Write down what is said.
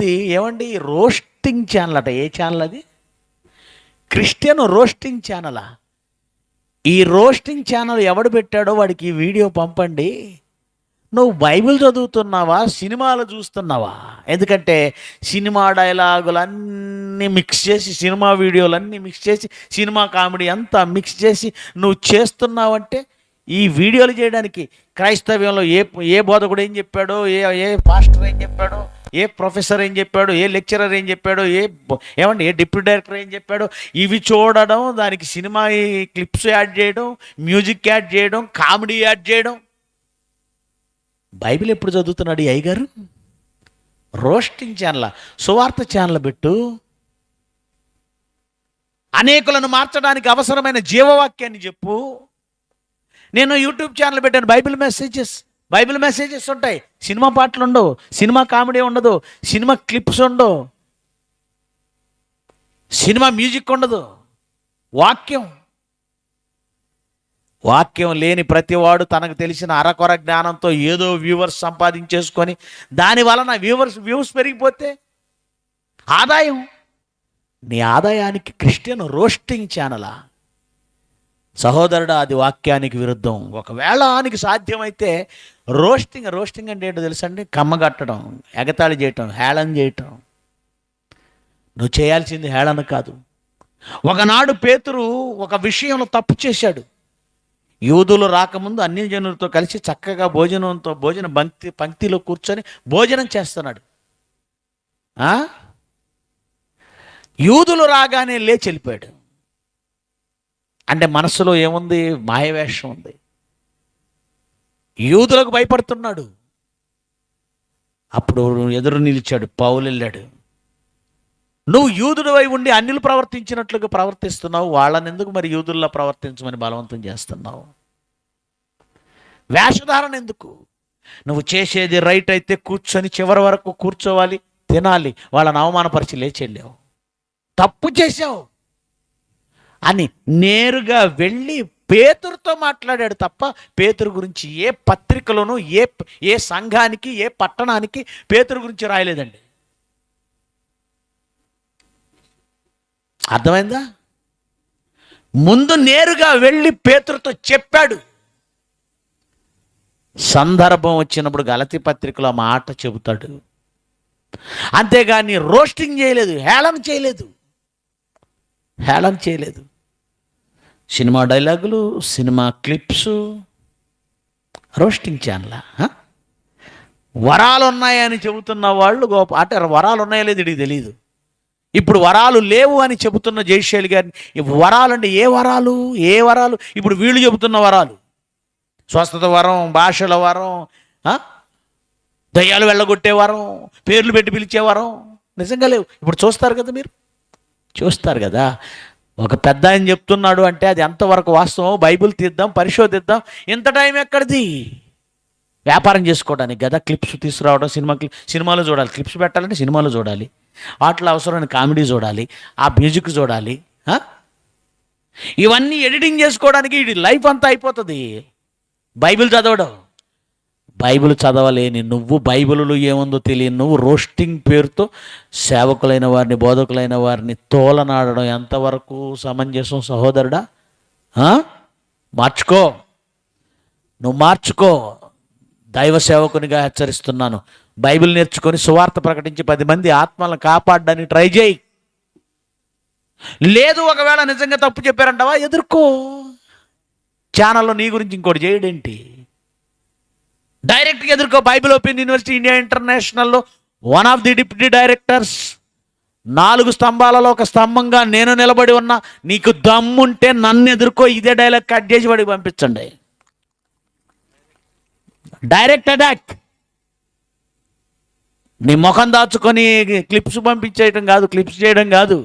ఉంది. ఏమండి? Roasting channel అట. ఏ ఛానల్ అది? క్రిస్టియన్ రోస్టింగ్ ఛానలా ఈ రోస్టింగ్ ఛానల్ ఎవడు పెట్టాడో వాడికి ఈ వీడియో పంపండి. నువ్వు బైబిల్ చదువుతున్నావా? సినిమాలు చూస్తున్నావా? ఎందుకంటే సినిమా డైలాగులన్నీ మిక్స్ చేసి సినిమా వీడియోలన్నీ మిక్స్ చేసి సినిమా కామెడీ అంతా మిక్స్ చేసి నువ్వు చేస్తున్నావంటే ఈ వీడియోలు చేయడానికి క్రైస్తవ్యంలో ఏ ఏ బోధకుడు ఏం చెప్పాడో ఏ ఏ పాస్టర్ ఏం చెప్పాడో ఏ ప్రొఫెసర్ ఏం చెప్పాడో ఏ లెక్చరర్ ఏం చెప్పాడో ఏ ఏమండి ఏ డిప్యూటీ డైరెక్టర్ ఏం చెప్పాడో? ఇవి చూడడం దానికి సినిమా క్లిప్స్ యాడ్ చేయడం మ్యూజిక్ యాడ్ చేయడం కామెడీ యాడ్ చేయడం. బైబిల్ ఎప్పుడు చదువుతున్నాడు ఈ అయ్యగారు? రోస్టింగ్ ఛానల్ సువార్త ఛానల్ పెట్టు. అనేకులను మార్చడానికి అవసరమైన జీవవాక్యాన్ని చెప్పు. నేను యూట్యూబ్ ఛానల్ పెట్టాను బైబిల్ మెసేజెస్. బైబిల్ మెసేజెస్ ఉంటాయి. సినిమా పాటలు ఉండవు. సినిమా కామెడీ ఉండదు. సినిమా క్లిప్స్ ఉండవు. సినిమా మ్యూజిక్ ఉండదు. వాక్యం. వాక్యం లేని ప్రతివాడు తనకు తెలిసిన అరకొర జ్ఞానంతో ఏదో వ్యూవర్స్ సంపాదించేసుకొని దాని వలన వ్యూవర్స్ వ్యూస్ పెరిగిపోతే ఆదాయం. నీ ఆదాయానికి క్రిస్టియన్ రోస్టింగ్ ఛానలా? సహోదరుడు అది వాక్యానికి విరుద్ధం. ఒకవేళ ఆనికి సాధ్యమైతే రోస్టింగ్ రోస్టింగ్ అంటే ఏంటో తెలుసండి? కమ్మగట్టడం ఎగతాళి చేయటం హేళన చేయటం. నువ్వు చేయాల్సింది హేళన కాదు. ఒకనాడు పేతురు ఒక విషయంలో తప్పు చేశాడు. యూదులు రాకముందు అన్ని జనులతో కలిసి చక్కగా భోజనంతో భోజన పంక్తి పంక్తిలో కూర్చొని భోజనం చేస్తున్నాడు. యూదులు రాగానే లేచి వెళ్ళిపోయాడు. అంటే మనసులో ఏముంది? మాయవేషం ఉంది. యూదులకు భయపడుతున్నాడు. అప్పుడు ఎదురు నిలిచాడు పౌలు వెళ్ళాడు. నువ్వు యూదుడు అయి ఉండి అన్యులు ప్రవర్తించినట్లుగా ప్రవర్తిస్తున్నావు వాళ్ళని ఎందుకు మరి యూదుల్లా ప్రవర్తించమని బలవంతం చేస్తున్నావు? వేషధారణ ఎందుకు? నువ్వు చేసేది రైట్ అయితే కూర్చొని చివరి వరకు కూర్చోవాలి తినాలి వాళ్ళని అవమానపరిచి లేచెళ్ళావు తప్పు చేశావు. అని నేరుగా వెళ్ళి పేతురుతో మాట్లాడాడు తప్ప పేతురు గురించి ఏ పత్రికలోనూ ఏ ఏ సంఘానికి ఏ పట్టణానికి పేతురు గురించి రాయలేదండి. అర్థమైందా? ముందు నేరుగా వెళ్ళి పేతురుతో చెప్పాడు. సందర్భం వచ్చినప్పుడు గలతి పత్రికలో మాట చెబుతాడు. అంతేగాని రోస్టింగ్ చేయలేదు హేళన చేయలేదు. హేళన చేయలేదు. సినిమా డైలాగులు సినిమా క్లిప్స్ రోస్టింగ్ ఛానల్ వరాలు ఉన్నాయని చెబుతున్న వాళ్ళు గోప అంటే వరాలు ఉన్నాయో లేదు ఇది తెలియదు ఇప్పుడు వరాలు లేవు అని చెబుతున్న జయశైలి గారిని వరాలు అంటే ఏ వరాలు ఏ వరాలు? ఇప్పుడు వీళ్ళు చెబుతున్న వరాలు. స్వస్థత వరం భాషల వరం దయ్యాలు వెళ్ళగొట్టే వరం పేర్లు పెట్టి పిలిచే వరం నిజంగా లేవు. ఇప్పుడు చూస్తారు కదా మీరు? చూస్తారు కదా? ఒక పెద్ద ఆయన చెప్తున్నాడు అంటే అది ఎంతవరకు వాస్తవం బైబిల్ తీద్దాం పరిశోధిద్దాం. ఇంత టైం ఎక్కడిది? వ్యాపారం చేసుకోవడానికి కదా క్లిప్స్ తీసుకురావడం సినిమా క్లిప్ సినిమాలో చూడాలి. క్లిప్స్ పెట్టాలంటే సినిమాలో చూడాలి. వాటిలో అవసరమైన కామెడీ చూడాలి. ఆ మ్యూజిక్ చూడాలి. ఇవన్నీ ఎడిటింగ్ చేసుకోవడానికి ఇది లైఫ్ అంతా అయిపోతుంది. బైబిల్ చదవడం. బైబిల్ చదవలేని నువ్వు బైబిల్లో ఏముందో తెలియని నువ్వు రోస్టింగ్ పేరుతో సేవకులైన వారిని బోధకులైన వారిని తోలనాడడం ఎంతవరకు సమంజసం సహోదరుడా? మార్చుకో. నువ్వు మార్చుకో. దైవ సేవకునిగా హెచ్చరిస్తున్నాను. బైబిల్ నేర్చుకొని సువార్త ప్రకటించి పది మంది ఆత్మలను కాపాడడానికి ట్రై చేయి. లేదు ఒకవేళ నిజంగా తప్పు చెప్పారంటావా? ఎదుర్కో. ఛానల్లో నీ గురించి ఇంకోటి చేయడేంటి? డైరెక్ట్గా ఎదుర్కో Bible open university India ఇంటర్నేషనల్లో one of the deputy directors నాలుగు స్తంభాలలో ఒక స్తంభంగా నేను నిలబడి ఉన్నా నీకు దమ్ముంటే నన్ను ఎదుర్కో ఇదే డైలాగ్ కట్ చేసి వాడికి పంపించండి. డైరెక్ట్ అటాక్ నీ ముఖం దాచుకొని క్లిప్స్ పంపించేయటం కాదు క్లిప్స్ చేయడం కాదు.